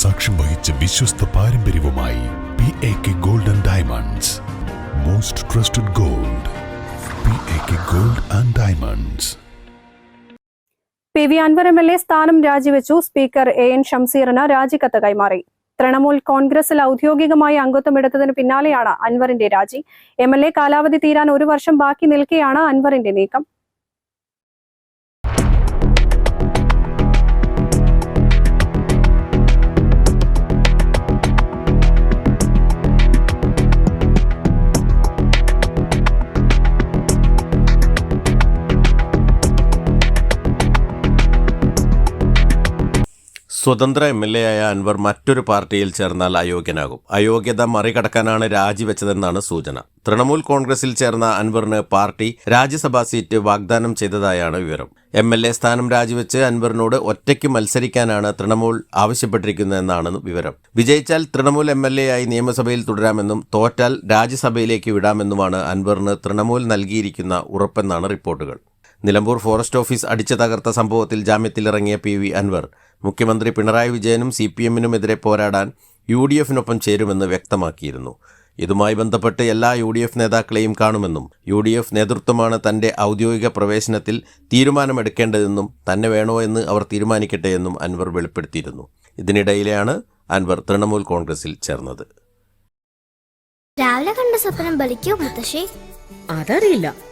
സാക്ഷ്യം വഹിച്ച വിശ്വസ്ത പാരമ്പര്യവുമായി P A K gold and diamonds most trusted gold P A K gold and diamonds P V Anvar M L A സ്ഥാനം രാജിവെച്ചു. Speaker A N ഷംസീറിന് രാജിക്കത്ത് കൈമാറി. തൃണമൂൽ കോൺഗ്രസിൽ ഔദ്യോഗികമായി അംഗത്വം എടുത്തതിന് പിന്നാലെയാണ് അൻവറിന്റെ രാജി. എം എൽ എ കാലാവധി തീരാൻ ഒരു വർഷം ബാക്കി നിൽക്കെയാണ് അൻവറിന്റെ നീക്കം. സ്വതന്ത്ര എം എൽ എ ആയ അൻവർ മറ്റൊരു പാർട്ടിയിൽ ചേർന്നാൽ അയോഗ്യനാകും. അയോഗ്യത മറികടക്കാനാണ് രാജിവെച്ചതെന്നാണ് സൂചന. തൃണമൂൽ കോൺഗ്രസിൽ ചേർന്ന അൻവറിന് പാർട്ടി രാജ്യസഭാ സീറ്റ് വാഗ്ദാനം ചെയ്തതായാണ് വിവരം. എം എൽ എ സ്ഥാനം രാജിവെച്ച് അൻവറിനോട് ഒറ്റയ്ക്ക് മത്സരിക്കാനാണ് തൃണമൂൽ ആവശ്യപ്പെട്ടിരിക്കുന്നതെന്നാണ് വിവരം. വിജയിച്ചാൽ തൃണമൂൽ എം എൽ എ ആയി നിയമസഭയിൽ തുടരാമെന്നും തോറ്റാൽ രാജ്യസഭയിലേക്ക് വിടാമെന്നുമാണ് അൻവറിന് തൃണമൂൽ നൽകിയിരിക്കുന്ന ഉറപ്പെന്നാണ് റിപ്പോർട്ടുകൾ. നിലമ്പൂർ ഫോറസ്റ്റ് ഓഫീസ് അടിച്ചു തകർത്ത സംഭവത്തിൽ ജാമ്യത്തിലിറങ്ങിയ പി വി അൻവർ മുഖ്യമന്ത്രി പിണറായി വിജയനും സി പി എമ്മിനുമെതിരെ പോരാടാൻ യു ഡി എഫിനൊപ്പം ചേരുമെന്ന് വ്യക്തമാക്കിയിരുന്നു. ഇതുമായി ബന്ധപ്പെട്ട് എല്ലാ യു ഡി എഫ് നേതാക്കളെയും കാണുമെന്നും യു ഡി എഫ് നേതൃത്വമാണ് തന്റെ ഔദ്യോഗിക പ്രവേശനത്തിൽ തീരുമാനമെടുക്കേണ്ടതെന്നും തന്നെ വേണോ എന്ന് അവർ തീരുമാനിക്കട്ടെ എന്നും അൻവർ വെളിപ്പെടുത്തിയിരുന്നു. ഇതിനിടയിലാണ് അൻവർ തൃണമൂൽ കോൺഗ്രസിൽ ചേർന്നത്. രാവിലെ കണ്ട സ്വപ്നം ബലിക്കോ മുത്തശ്ശി? അതറിയില്ല.